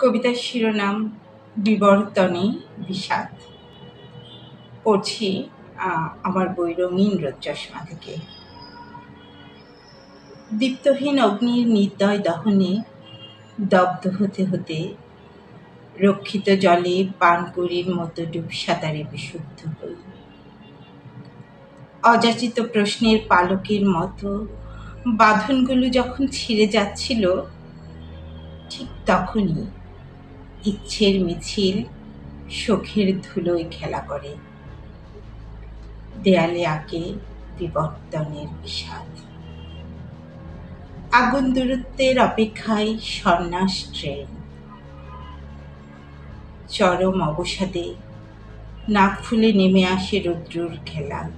কবিতার শিরোনাম বিবর্তনে বিষাদ। পড়ছি আমার বই রঙিন রোদ চশমা থেকে। দীপ্তহীন অগ্নির নির্দয় দহনে দগ্ধ হতে হতে রক্ষিত জলে পানকুড়ির মতো ডুব সাঁতারে বিশুদ্ধ হই। অযাচিত প্রশ্নের পালকের মতো বাঁধনগুলো যখন ছিঁড়ে যাচ্ছিল, ঠিক তখনই ইচ্ছের মিছিল শোকের ধুলোয় খেলা করে। দেয়ালে আঁকে বিবর্তনের বিষাদ। আগুন দূরত্বের অপেক্ষায় সন্ন্যাস ট্রেন। চরম অবসাদে নাক ফুলে নেমে আসে রৌদ্রুর খেলা।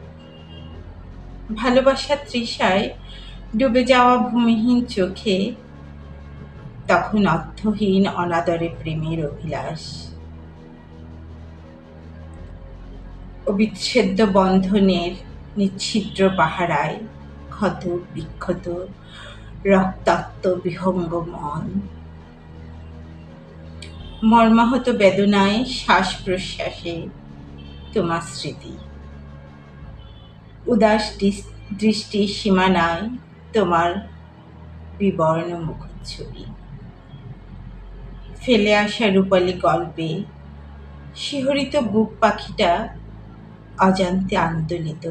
ভালোবাসার তৃষায় ডুবে যাওয়া ভূমিহীন চোখে তখন অর্থহীন, অনাদরে প্রেমের অভিলাষ। অবিচ্ছেদ্য বন্ধনের নিচ্ছিদ্র পাহারায় ক্ষত বিক্ষত রক্তাক্ত বিহঙ্গ মন। মর্মাহত বেদনায় শ্বাস প্রশ্বাসে তোমার স্মৃতি। উদাস দৃস- দৃষ্টির সীমানায় তোমার বিবর্ণ মুখচ্ছবি। ফেলে আসা রূপালী গল্পে শিহরিত বুক পাখিটা অজান্তে আন্দোলিত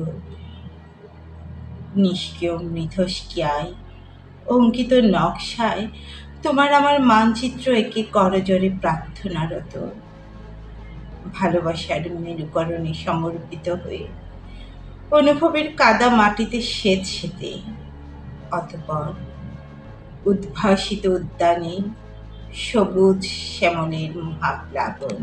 নিষ্ক্রিয় মৃধস্কিয়ায় অঙ্কিত নকশায় তোমার আমার মানচিত্র একে করজরে প্রার্থনারত। ভালোবাসার মেরুকরণে সমর্পিত হয়ে অনুভবের কাদা মাটিতে সেচ সেতে অতপর উদ্ভাসিত উদ্যানে সবুজ শ্যামলের মহাপ্লাবন